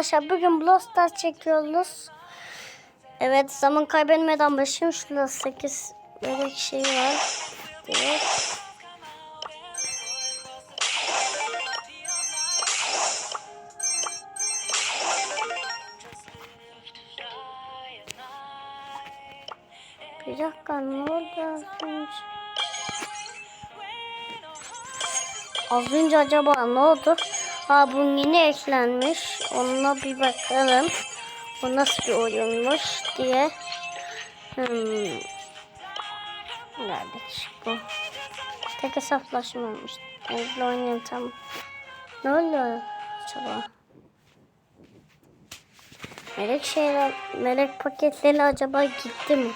Arkadaşlar bugün Brawl Stars çekiyoruz. Evet zaman kaybetmeden başlayayım. Şurada 8 bebek şeyi var. Evet. Bir dakika ne oldu az önce? Az önce acaba ne oldu? Ha bu yeni eklenmiş. Onunla bir bakalım. Bu nasıl bir oyunmuş diye. Hmm. Nerede bu? Tek hesaplaşmamış. Evde oynayalım tamam. Ne oluyor acaba? Melek şeyler, melek paketleri acaba gitti mi?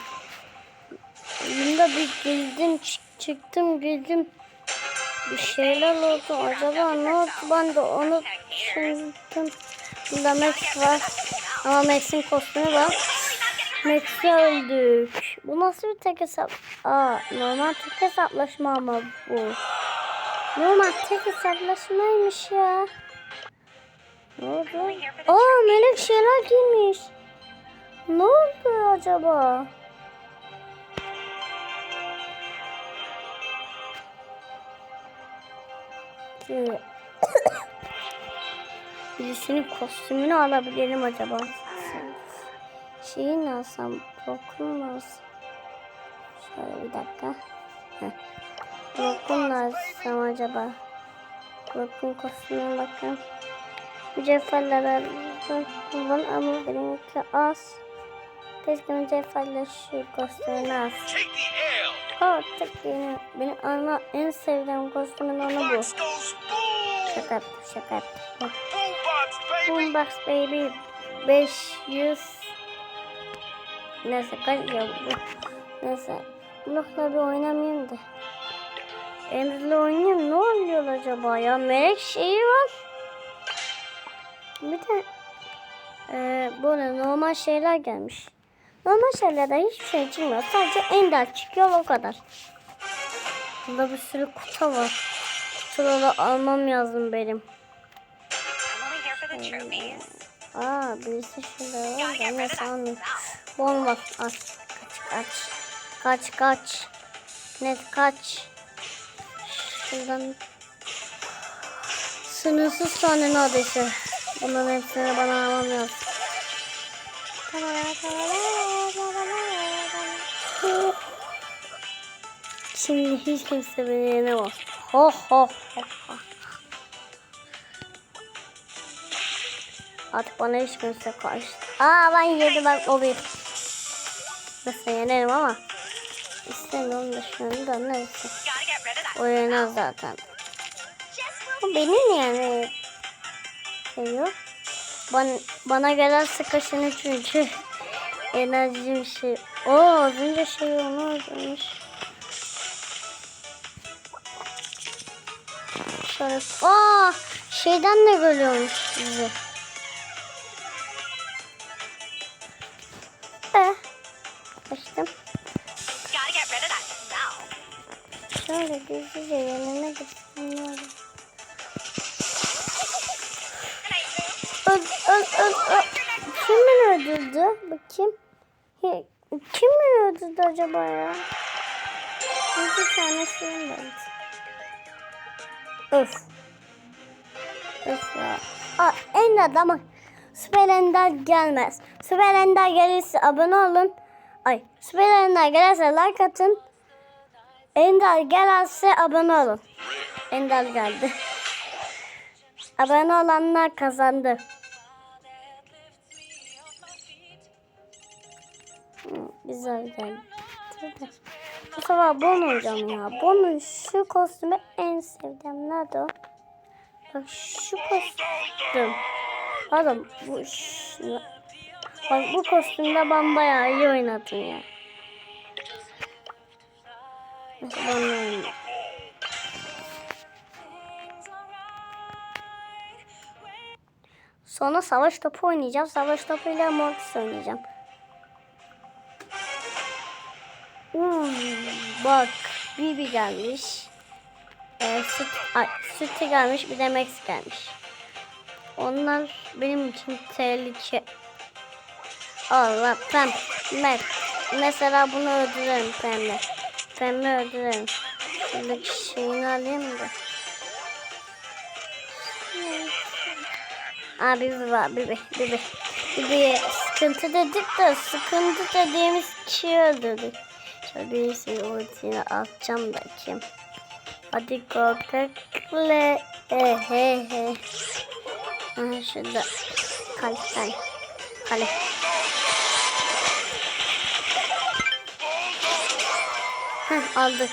Bunda bir girdim, çık- çıktım, girdim. Bir şeyler oldu. Acaba ne oldu? Ben de onu düşündüm. Bunda Max var. Ama Max'in kostümü var. Max'i öldük. Bu nasıl bir tek hesap? Aa, normal tek hesaplaşma ama bu. Normal tek hesaplaşmaymış ya. Ne oldu? Aa, melek şeyler giymiş. Ne oldu acaba? Birisinin kostümünü alabilirim acaba. Şeyi ne alsam? Brock'un mu alsam? Şöyle bir dakika. Brock'un alsam acaba? Brock'un kostümüne bakın. Mücevherler kullan ama benimki az. Keşke mücevherler şu kostümünü L. Aa, tek benim, benim ana en sevdiğim kostümün onu bu. Şaka yaptım, şaka yaptım. Boombox Baby 500 Neyse kaç ya bu? Neyse Blokla bir oynamayayım da. Emre'yle oynayayım ne oluyor acaba ya? Melek şeyi var. Bir de e, böyle normal şeyler gelmiş. Normal şeylerden hiçbir şey çıkmıyor. Sadece ender çıkıyor o kadar. Burada bir sürü kutu var. Kutuları almam lazım benim Aa birisi şurada var da ne sanmıyorum. Bomba aç kaç kaç. Kaç kaç. Net kaç. Şuradan sınırsız tane neredeyse. Bunların hepsini bana almam lazım. Şimdi hiç kimse beni yenemez. Ho ho ho ho. Artık bana hiç kimse karşı. Aa ben yedim ben o bir. Nasıl yenerim ama. İstemiyorum da şunu da neyse. O yenmez zaten. O beni yani seviyor. Bana, bana gelen sıkışını çünkü enerjim şey. Oo az önce şey onu öldürmüş. Şöyle. Aa şeyden de görüyormuş bizi. Şöyle gizlice yanına öl. Kim beni öldürdü? Bakayım. Kim beni öldürdü acaba ya? Bir tane şeyim var. Öf. Öf ya. Aa, en adamı Süper Ender gelmez. Süper Ender gelirse abone olun. Ay, Süper Ender gelirse like atın. Ender gelirse abone olun. Ender geldi. Abone olanlar kazandı. Hı, Güzel geldi. Bu sefer bon olacağım ya. Bonun şu kostümü en sevdiğim. Nerede o? Bak şu kostüm. Pardon bu şu. Bak bu kostümde ben bayağı iyi oynadım ya. Ben oynayayım. Sonra savaş topu oynayacağım. Savaş topuyla Mortis oynayacağım. Uuu, bak Bibi gelmiş. Ee, süt, ay, sütü gelmiş bir de Max gelmiş. onlar benim için tehlike. Allah pem. Me mesela bunu öldürelim pembe. Pembe öldürelim. Şuradaki şeyini alayım da. Abi bir var bir. Bir bir sıkıntı dedik de sıkıntı dediğimiz kişiyi öldürdük. Şöyle birisi ultini atacağım da kim? Hadi köpekle. He he he. Aha şurada. Kale kale. Heh aldık.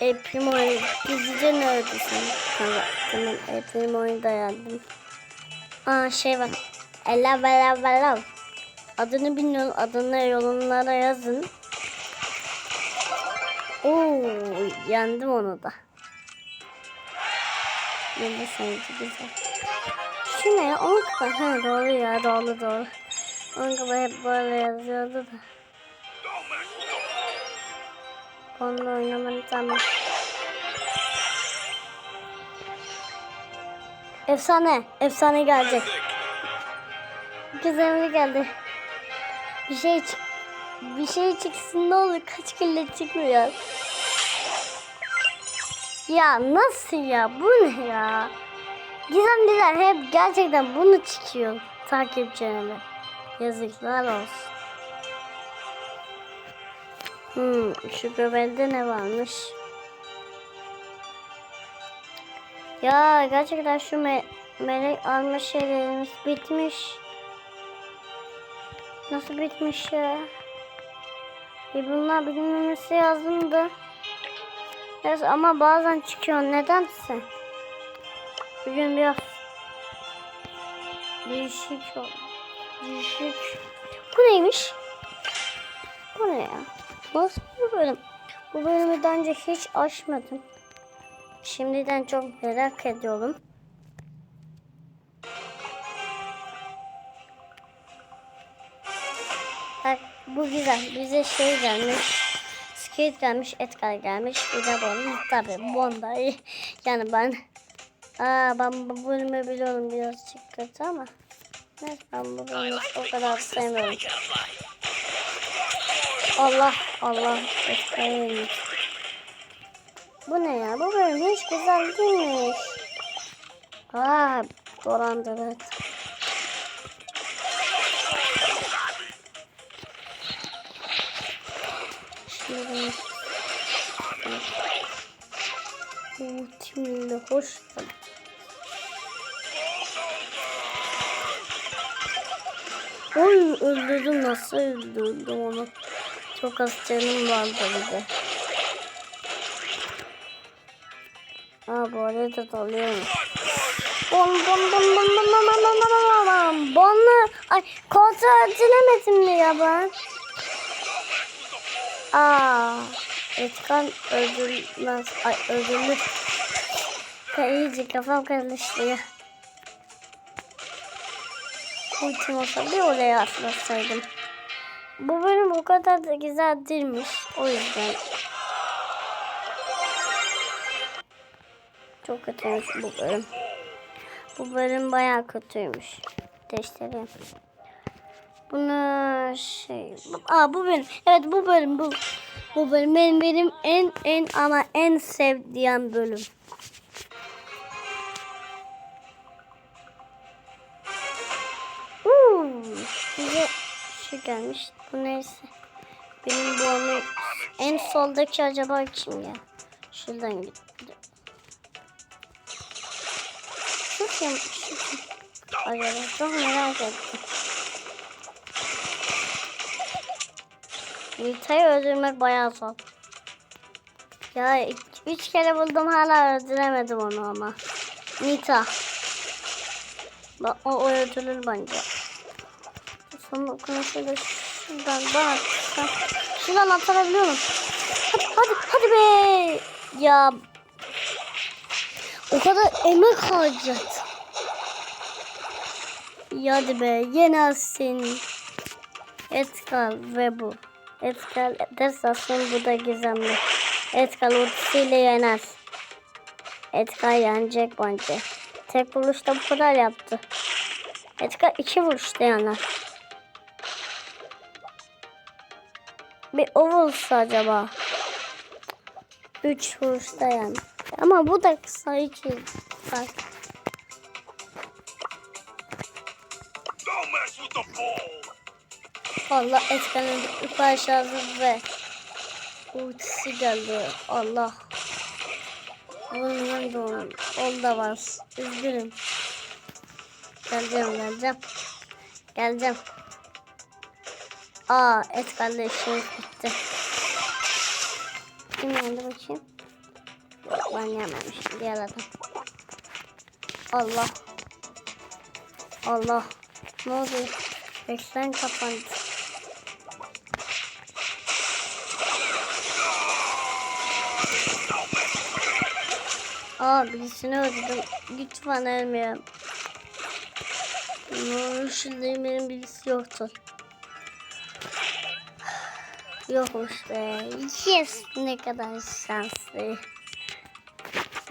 El Primo'yu gizlice nerede sen? Tamam, tamam El Primo'yu da yazdım. Aa şey var. Ela bela bela. Adını bilmiyorum. Adını yorumlara yazın. Oo, yendim onu da. De sanki güzel. Şu ne ya? Onun kadar. Ha doğru ya doğru doğru. Onun kadar hep böyle yazıyordu da. Onunla oynamanı tamam. Efsane. Efsane gelecek. Güzel geldi. Bir şey çık bir şey çıksın ne olur kaç kille çıkmıyor. Ya nasıl ya bu ne ya? Gizemliler hep gerçekten bunu çıkıyor takipçilerine. Yazıklar olsun. Hmm, şu göbelde ne varmış? Ya gerçekten şu me melek alma şeylerimiz bitmiş. Nasıl bitmiş ya? E bunlar bilinmemesi lazımdı. Evet ama bazen çıkıyor nedense. Bugün biraz değişik oldu. Değişik. Bu neymiş? Bu ne ya? Nasıl bu bölüm? Bu bölümü daha önce hiç açmadım. Şimdiden çok merak ediyorum. Bak bu güzel. Bize şey gelmiş. Skate gelmiş, Edgar gelmiş. Bir de Bond. Tabi Bond. Yani ben Aa ben bu bölümü biliyorum birazcık kötü ama Neyse ben bu bölümü o kadar sevmiyorum. Allah Allah Edgar'ıymış. Bu ne ya? Bu bölüm hiç güzel değilmiş. Aa dolandırıcı. Şimdi bu timle hoş geldin. Oy öldürdüm nasıl öldürdüm onu. Çok az canım vardı bir de. Aa bu arada dalıyormuş. Bom bom bom bom bom bom bom bom bom bom Bonlu. Ay kontrol edilemedim mi ya ben? Aa. Etkan öldürmez. Ay öldürmüş. İyice kafam karıştı ya. Ultim olsa bir oraya atlasaydım. Bu bölüm o kadar da güzel değilmiş. O yüzden. Çok kötüymüş bu bölüm. Bu bölüm bayağı kötüymüş. Değiştireyim. Bunu şey... Aa bu bölüm. Evet bu bölüm bu. Bu bölüm benim, benim en en ama en sevdiğim bölüm. Gelmiş. Bu neyse. Benim bu onu en soldaki acaba kim ya? Şuradan gitti. Şu kim? Şu kim? Acaba çok merak ettim. Nita'yı öldürmek bayağı zor. Ya üç kere buldum hala öldüremedim onu ama. Nita. Bak o, o öldürür bence. Sonra konuşuruz. Şuradan bak. Sen, şuradan atabiliyorum. Hadi hadi hadi be. Ya o kadar emek harcadı. Ya hadi be yenersin. Etkal ve bu. Etkal dersasın bu da gizemli. Etkal ultisiyle yener. Edgar yenecek bence. Tek vuruşta bu kadar yaptı. Edgar iki vuruşta yanar. Bir o vursa acaba. Üç vuruşta yani. Ama bu da kısa iki. Bak. Allah Edgar'ın yukarı şarjı ve ultisi geldi. Allah. Bunun da onun. Onda var. Üzgünüm. Geleceğim geleceğim. Geleceğim. Aa Edgar'la işimiz bitti. Kim yendi bakayım? Yok ben yememişim. Diğer adam. Allah. Allah. Ne oluyor? Ekran kapandı. Aa birisini öldürdüm. Lütfen ölmeyelim. Olur şimdi benim birisi yoktu. Yokmuş be. Yes ne kadar şanslı.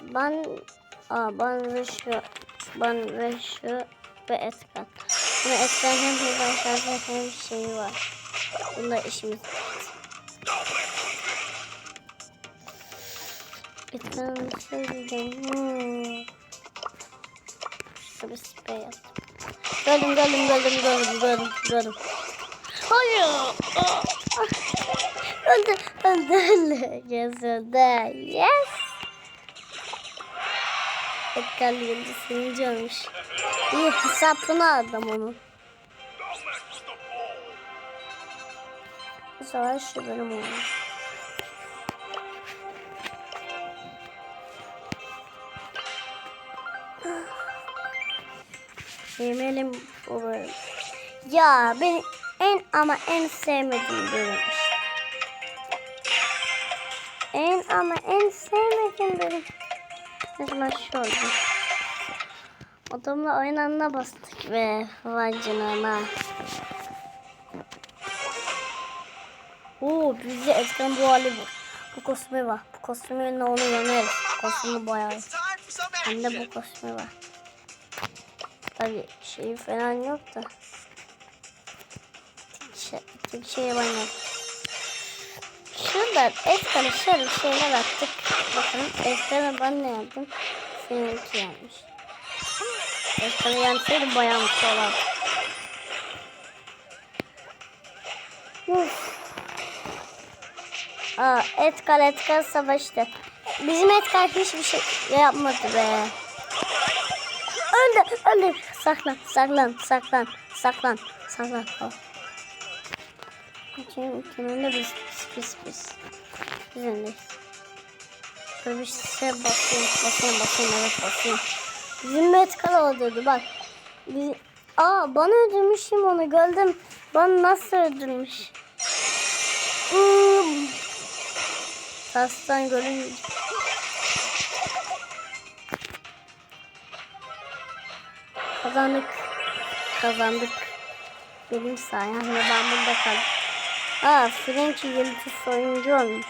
Ben aa ben ve şu ben ve şu ve Eskan. Ve Eskan hem hızlı şanslı hem şeyi var. Bunda işimiz Eskan bir şey. Hmm. Şurada bir sprey yaptım. Gördüm gördüm gördüm gördüm gördüm gördüm. Hayır. Öldü öldü öldü. Yes. Yes. Edgar yıldız sevinci olmuş. İyi hesabını aldım onu. Bu sefer şu benim oldu. Yemeyelim bu bölüm. Ya ben en ama en sevmediğim bölüm. Ama en sevmediğim bölüm. Mesela şu oldu. Adamla aynı anda bastık ve vay canına. Oo bizi etken bu hali bu. Bu kostümü var. Bu kostümünle onu yeneriz. Kostümü bayağı Hem de bu kostümü var. Tabi şey falan yok da. Tek şey, tek şey ben yok. Şurada et karışır şeyler attık. Bakalım etleri ben ne yaptım? Seninki yanmış. Etleri yansaydı bayağı mutlu olardım. Uf. Aa, Edgar Edgar savaştı. Bizim Edgar hiçbir şey yapmadı be. Öldü, öldü. Saklan, saklan, saklan, saklan, saklan. Oh. Kim, kimin de biz pis pis öndeyiz. Şöyle bir şey basayım, basayım, basayım, evet basayım. Bizim Edgar öldürdü bak. Biz... Aa bana öldürmüşüm onu gördüm. Bana nasıl öldürmüş? Hmm. Tastan görünce. Kazandık. Kazandık. Benim sayemde ben burada kaldım. Aa French yıldız oyuncu olmuş.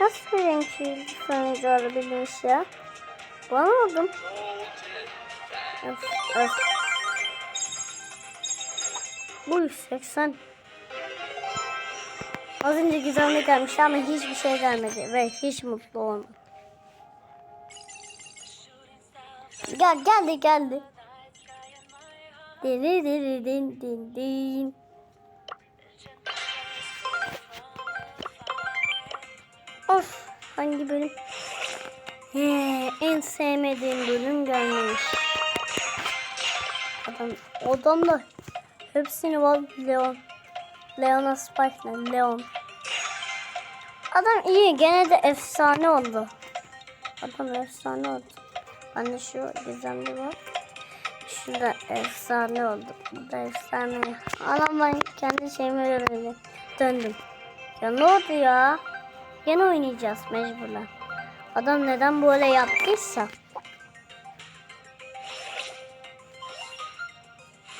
Nasıl French yıldız oyuncu olabilmiş ya? Ben oldum. Öf, öf. Bu 180. Az önce gizemli gelmiş ama hiçbir şey gelmedi ve hiç mutlu olmadım. Gel geldi geldi. Diri diri din din din. Hangi bölüm? He, en sevmediğim bölüm gelmiş. Adam, adam da hepsini var Leon. Leon'a Spike'la Leon. Adam iyi gene de efsane oldu. Adam efsane oldu. Bende şu gizemli var. Şu efsane oldu. Bu da efsane. Anam ben kendi şeyime göre döndüm. Ya ne oldu ya? Yine oynayacağız mecburen. Adam neden böyle yaptıysa.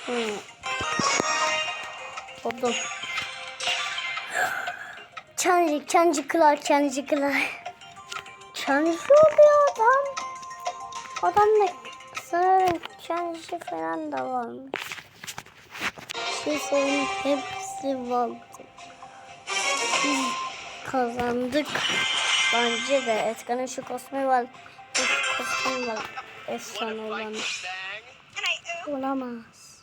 Hmm. Oldum. Çancı, çancı kılar, çancı kılar. Çancı oluyor adam. Adamda sanırım kendisi falan da varmış. Şey söyleyeyim hepsi vardı. Biz kazandık. Bence de Etkan'ın şu kostümü var. Şu kostüm var. Efsane olan. Olamaz.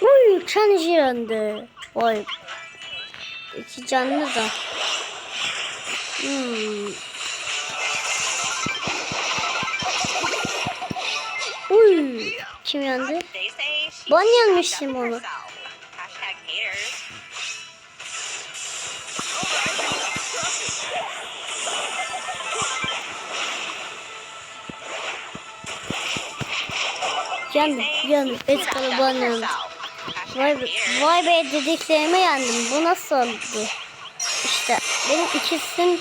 Uy, Kenji yendi. Vay. İki canlı da. Hmm. Uy, kim yendi? Ben up onu. Yendi, yendi. Etkan'ı ben yendi. Vay be, vay be dediklerime yendim. Bu nasıl oldu? İşte benim ikisim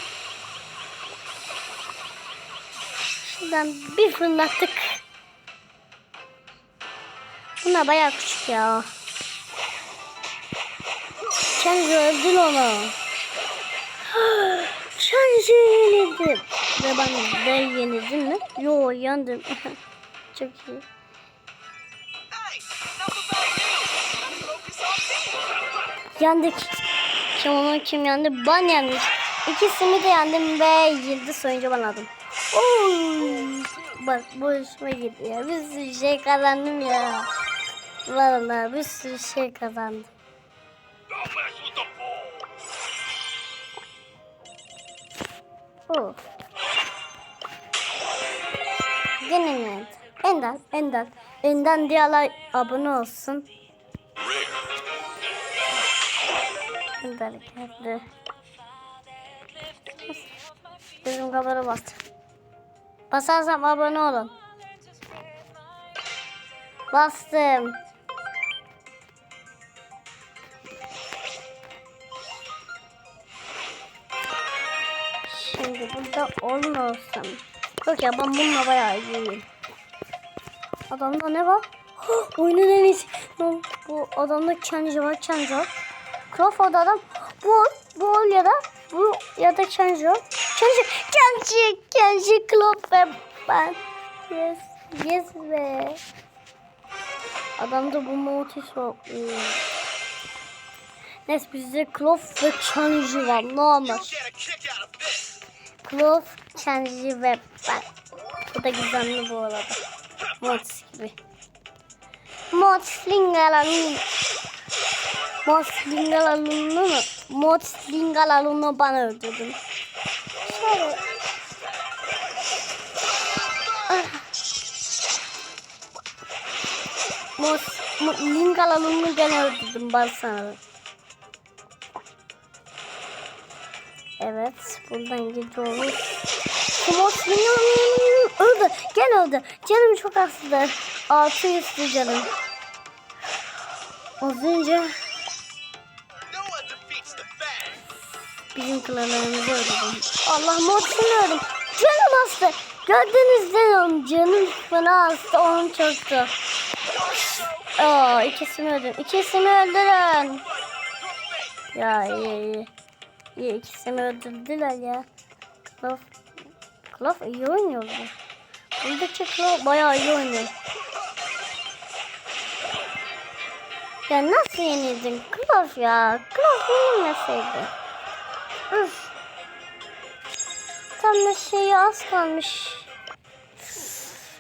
şuradan bir fırlattık. Buna bayağı küçük ya. Kendi öldün onu. Kendi yenildim. Ve ben, ben yenildim mi? Yo yandım. Çok iyi. Yendik. Kim onu kim yendi? Ben yendim. İkisini de yendim ve yıldız oyuncu ben aldım. Oy. Bak bu hoşuma ya. Bir sürü şey kazandım ya. Vallahi bir sürü şey kazandım. Oh. Gene yendim. Enden, Enden. Enden diyorlar abone olsun. Ender geldi. Bizim kabara bastı. Basarsam abone olun. Bastım. Burada olmasın. Yok ya ben bununla bayağı iyiyim. Adamda ne var? Oyunun en iyisi. Bu adamda kendi var kendi var. Crawford adam bu bu ya da bu ya da kendi var. Kendi kendi kendi Crawford ben. Yes yes be. Adamda bu motif var. Neyse bizde ve Kenji var. Ne olmaz. You'll get a kick out of this. Cloth, Kenji ve ben. Bu da gizemli bu arada. Mods gibi. Mods Lingalalun. Mods Lingalalun'u mu? Mods Lingalalun'u ben öldürdüm. Şöyle. Ah. Mods Lingalalun'u gene öldürdüm ben sana. Evet, buradan gidiyoruz. Kumot öldü. Gel öldü. Canım çok hasta. 600 canım. Az önce bizim klanlarımızı öldürdüm. Allah Mortis'ini öldüm. Canım hasta. Gördünüz değil mi? Canım bana hasta. Onun çoktu. Aa, ikisini öldürdüm. İkisini öldürün. Ya iyi iyi. İyi ikisini öldürdüler ya. Klaf, Klaf iyi oynuyordu. Buradaki Klaf bayağı iyi oynuyor. Ya nasıl yenildin Klaf ya? Klaf yenilmeseydi. Üf. Tam da şeyi az kalmış.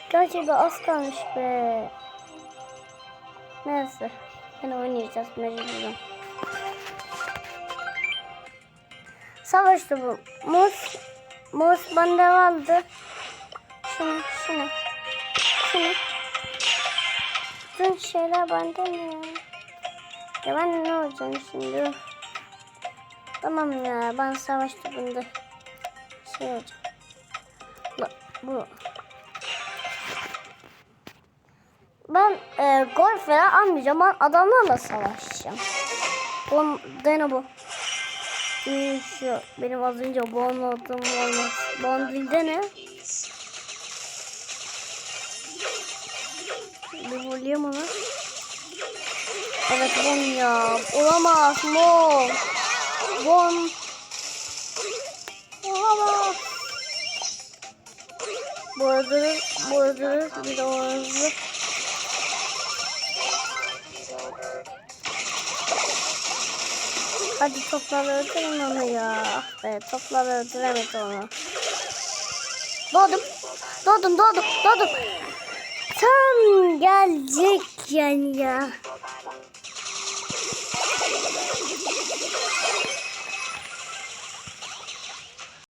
Gerçekten az kalmış be. Neyse. Yine oynayacağız mecburen. Savaştı bu. Mus, mus bende vardı. Şunu, şunu, şunu. Bütün şeyler bende mi ya? Ya ben ne olacağım şimdi? Tamam ya ben savaştı bunda. Şey olacak. La, bu. Ben e, gol falan almayacağım. Ben adamlarla savaşacağım. Bu, dene bu. Ee, şu benim az önce bon olduğum olmaz. Bon dilde ne? Bir bulayım onu. Evet bon ya. Olamaz bon. Bon. olamaz. Bu arada, bu arada bir de o Hadi topları öldürün onu ya. Ah Be, topları öldüremedi onu. Doğdum. Doğdum, doğdum, doğdum. Tam gelecek yani ya.